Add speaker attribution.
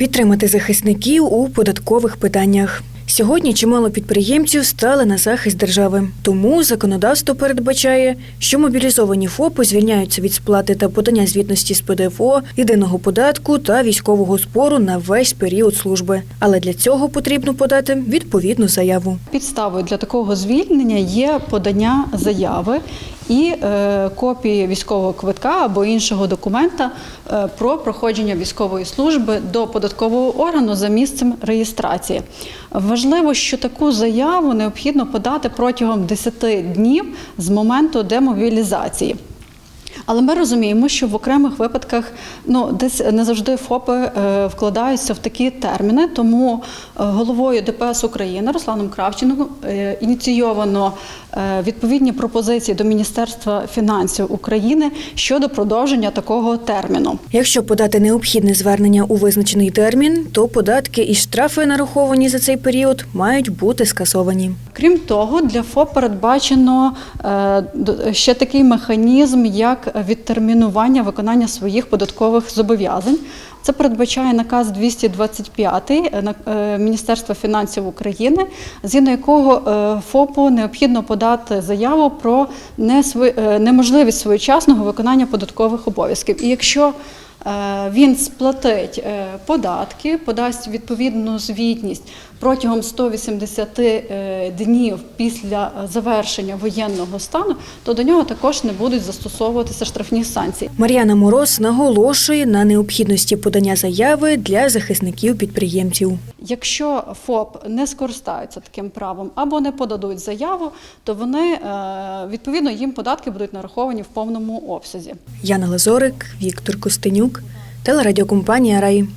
Speaker 1: підтримати захисників у податкових питаннях. Сьогодні чимало підприємців стали на захист держави. Тому законодавство передбачає, що мобілізовані ФОПи звільняються від сплати та подання звітності з ПДФО, єдиного податку та військового збору на весь період служби. Але для цього потрібно подати відповідну заяву.
Speaker 2: Підставою для такого звільнення є подання заяви і е, копії військового квитка або іншого документа е, про проходження військової служби до податкового органу за місцем реєстрації. Важливо, що таку заяву необхідно подати протягом 10 днів з моменту демобілізації. Але ми розуміємо, що в окремих випадках ну десь не завжди ФОПи е, вкладаються в такі терміни. Тому е, головою ДПС України Русланом Кравченком е, ініційовано відповідні пропозиції до Міністерства фінансів України щодо продовження такого терміну.
Speaker 1: Якщо подати необхідне звернення у визначений термін, то податки і штрафи, нараховані за цей період, мають бути скасовані.
Speaker 2: Крім того, для ФОП передбачено ще такий механізм, як відтермінування виконання своїх податкових зобов'язань. Це передбачає наказ 225 е, е, Міністерства фінансів України, згідно якого е, ФОПу необхідно подати заяву про неможливість своєчасного виконання податкових обов'язків. І якщо він сплатить е, податки, подасть відповідну звітність протягом 180 е, днів після е, завершення воєнного стану, то до нього також не будуть застосовуватися штрафні санкції.
Speaker 1: Мар'яна Мороз наголошує на необхідності подання заяви для захисників підприємців.
Speaker 2: Якщо ФОП не скористаються таким правом або не подадуть заяву, то вони е, відповідно їм податки будуть нараховані в повному обсязі.
Speaker 1: Яна Лазорик, Віктор Костенюк, телерадіокомпанія Рай.